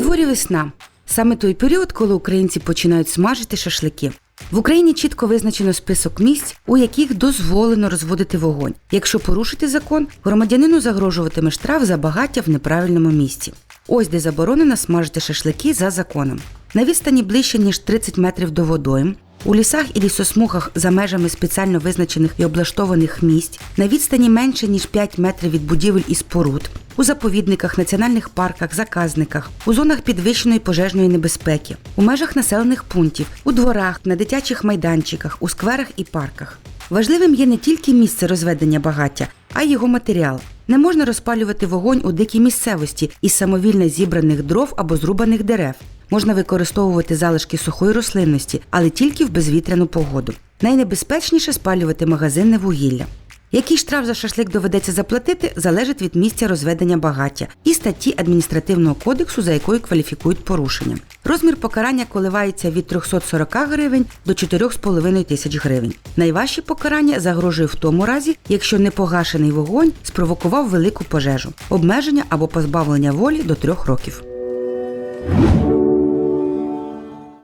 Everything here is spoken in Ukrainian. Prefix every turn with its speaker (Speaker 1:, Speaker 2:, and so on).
Speaker 1: дворі весна. Саме той період, коли українці починають смажити шашлики. В Україні чітко визначено список місць, у яких дозволено розводити вогонь. Якщо порушити закон, громадянину загрожуватиме штраф за багаття в неправильному місці. Ось де заборонено смажити шашлики за законом. На відстані ближче ніж 30 метрів до водойм, у лісах і лісосмугах за межами спеціально визначених і облаштованих місць, на відстані менше ніж 5 метрів від будівель і споруд, у заповідниках, національних парках, заказниках, у зонах підвищеної пожежної небезпеки, у межах населених пунктів, у дворах, на дитячих майданчиках, у скверах і парках. Важливим є не тільки місце розведення багаття, а й його матеріал. Не можна розпалювати вогонь у дикій місцевості із самовільно зібраних дров або зрубаних дерев. Можна використовувати залишки сухої рослинності, але тільки в безвітряну погоду. Найнебезпечніше спалювати магазинне вугілля. Який штраф за шашлик доведеться заплатити, залежить від місця розведення багаття і статті адміністративного кодексу, за якою кваліфікують порушення. Розмір покарання коливається від 340 гривень до 4,5 тисяч гривень. Найважче покарання загрожує в тому разі, якщо непогашений вогонь спровокував велику пожежу, обмеження або позбавлення волі до трьох років.